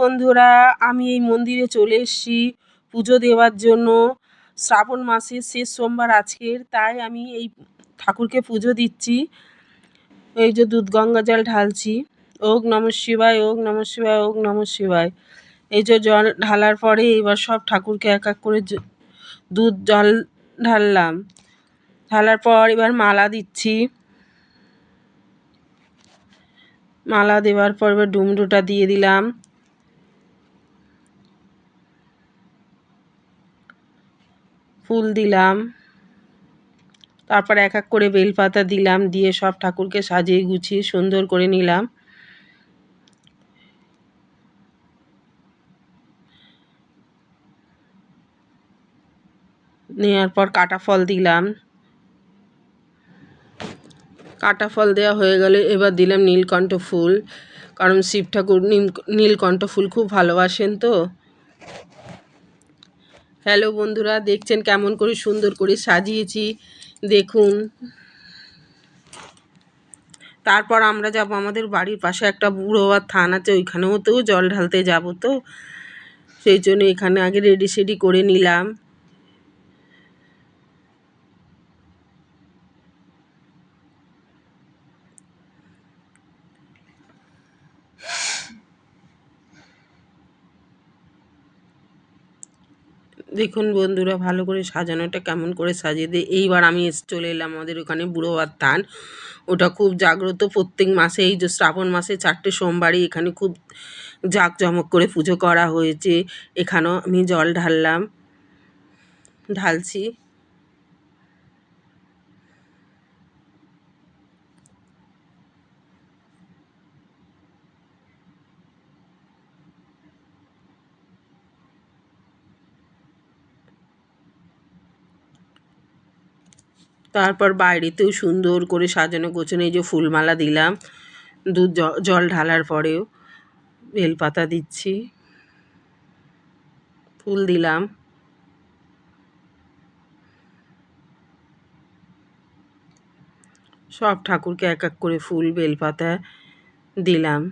বন্ধুরা, আমি এই মন্দিরে চলে এসেছি পুজো দেওয়ার জন্য। শ্রাবণ মাসের শেষ সোমবার আজকের, তাই আমি এই ঠাকুরকে পুজো দিচ্ছি। এই যে দুধ গঙ্গা জল ঢালছি। ওগ নম শিবায় ওগ নম শিবায় ওগ নম শিবায়। এই যে জল ঢালার পরে এবার সব ঠাকুরকে এক এক করে দুধ জল ঢাললাম। ঢালার পর এবার মালা দিচ্ছি। মালা দেওয়ার পর এবার ডুমরুটা দিয়ে দিলাম। ফুল দিলাম। তারপর এক এক করে বেলপাতা দিলাম, দিয়ে সব ঠাকুরকে সাজিয়ে গুছিয়ে সুন্দর করে নিলাম। নেওয়ার পর কাটা ফল দিলাম। কাটা ফল দেওয়া হয়ে গেলে এবার দিলাম নীলকণ্ঠ ফুল, কারণ শিব ঠাকুর নীলকণ্ঠ ফুল খুব ভালোবাসেন তো। হ্যালো বন্ধুরা, দেখছেন কেমন করে সুন্দর করে সাজিয়েছি, দেখুন। তারপর আমরা যাব আমাদের বাড়ির পাশে একটা বুড়ো থান আছে, ওইখানেও তো জল ঢালতে যাব তো। সেই জন্য এখানে আগে রেডি সেডি করে নিলাম। দেখুন বন্ধুরা, ভালো করে সাজানোটা কেমন করে সাজিয়ে দিই এইবার আমি চলে এলাম আমাদের ওখানে বুড়োবার থান। ওটা খুব জাগ্রত, প্রত্যেক মাসে, এই যে শ্রাবণ মাসে চারটে সোমবারই এখানে খুব জাঁকজমক করে পুজো করা হয়েছে। এখানেও আমি জল ঢাললাম, ঢালছি। তারপর বাইরেতেও সুন্দর করে সাজানো গোছানো এই যে ফুলমালা দিলাম, দুধ জল ঢালার পরেও বেলপাতা দিচ্ছি, ফুল দিলাম। সব ঠাকুরকে এক এক করে ফুল, বেলপাতা দিলাম।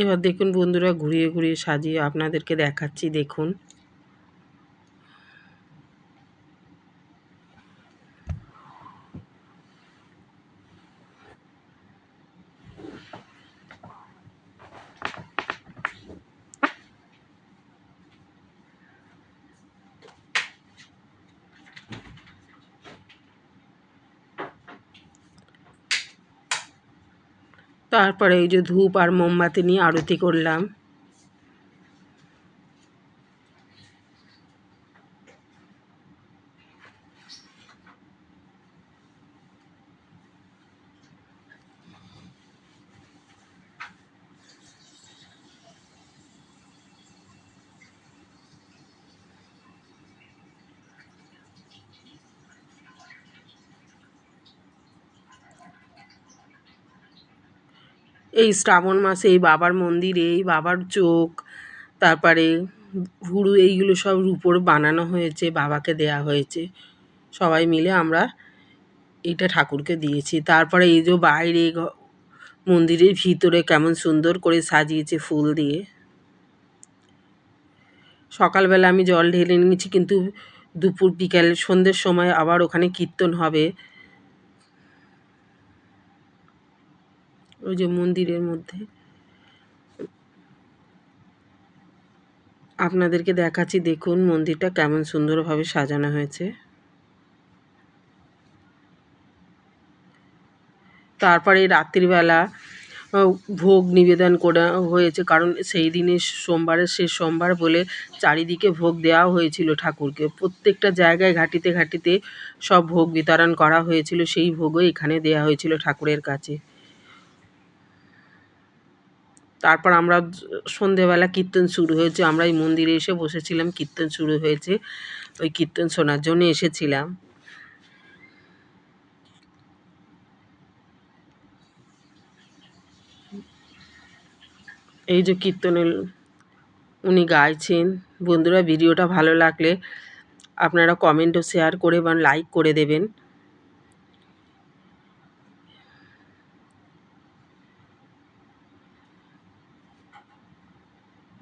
এবার দেখুন বন্ধুরা, ঘুরিয়ে ঘুরিয়ে সাজিয়ে আপনাদেরকে দেখাচ্ছি, দেখুন। তারপরে ওই যে ধূপ আর মোমবাতি নিয়ে আরতি করলাম। এই শ্রাবণ মাসে, এই বাবার মন্দিরে, এই বাবার চোখ, তারপরে ভুরু এইগুলো সব রুপোর বানানো হয়েছে, বাবাকে দেয়া হয়েছে। সবাই মিলে আমরা এটা ঠাকুরকে দিয়েছি। তারপরে এই যে বাইরে মন্দিরের ভিতরে কেমন সুন্দর করে সাজিয়েছে ফুল দিয়ে। সকালবেলা আমি জল ঢেলে নিয়েছি, কিন্তু দুপুর বিকাল, সন্ধ্যের সময় আবার ওখানে কীর্তন হবে। ওই যে মন্দিরের মধ্যে। আপনাদেরকে দেখাচ্ছি, দেখুন মন্দিরটা কেমন সুন্দরভাবে সাজানো হয়েছে। তারপরে রাত্রিবেলা ভোগ নিবেদন করা হয়েছে, কারণ সেই দিনে সোমবারের শেষ সোমবার বলে চারিদিকে ভোগ দেওয়া হয়েছিল ঠাকুরকে। প্রত্যেকটা জায়গায় ঘাটিতে ঘাটিতে সব ভোগ বিতরণ করা হয়েছিল, সেই ভোগও এখানে দেওয়া হয়েছিল ঠাকুরের কাছে। তারপর আমরা সন্ধেবেলা কীর্তন শুরু হয়েছে। আমরা এই মন্দিরে এসে বসেছিলাম, কীর্তন শুরু হয়েছে। ওই কীর্তন শোনার জন্য এসেছিলাম। এই যে কীর্তনের উনি গাইছেন, বন্ধুরা, ভিডিওটা ভালো লাগলে আপনারা কমেন্ট ও শেয়ার করে বা লাইক করে দেবেন।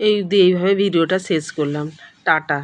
এই দিয়ে এইভাবে ভিডিওটা শেষ করলাম। টাটা।